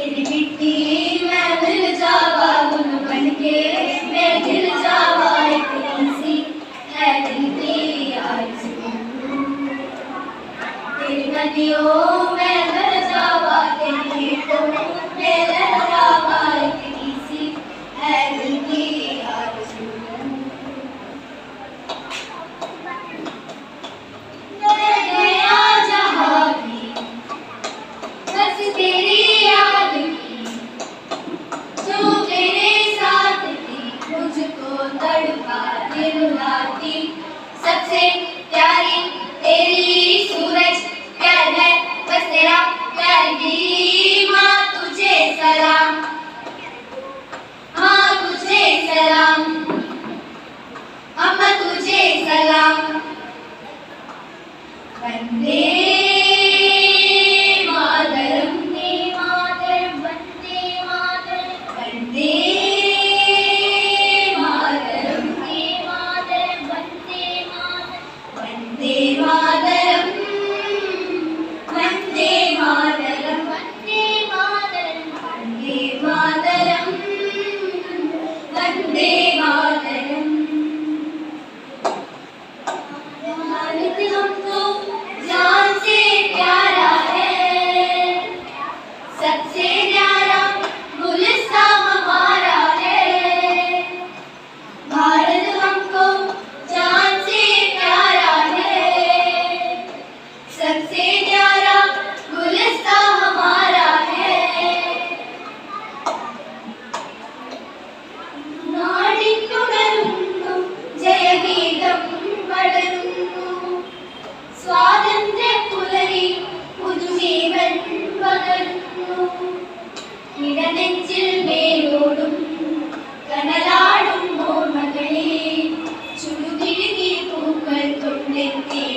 तेरी मिट्टी मैं मिल जावा गुल बन के मैं दिल जावा एक ऐसी है दिल तेरी आरज़ू तेरी नदियों सबसे प्यारी तेरी सूरज, प्यार है बस तेरा, प्यार की माँ तुझे सलाम। माँ तुझे सलाम, अम्मा तुझे सलाम। बंदे partido. ഇടനെച്ചിൽ വേരോടും കനലാടും ഓർമ്മകളെ ചുടുകിഴുകി പൂക്കൾ കൊണ്ടെത്തി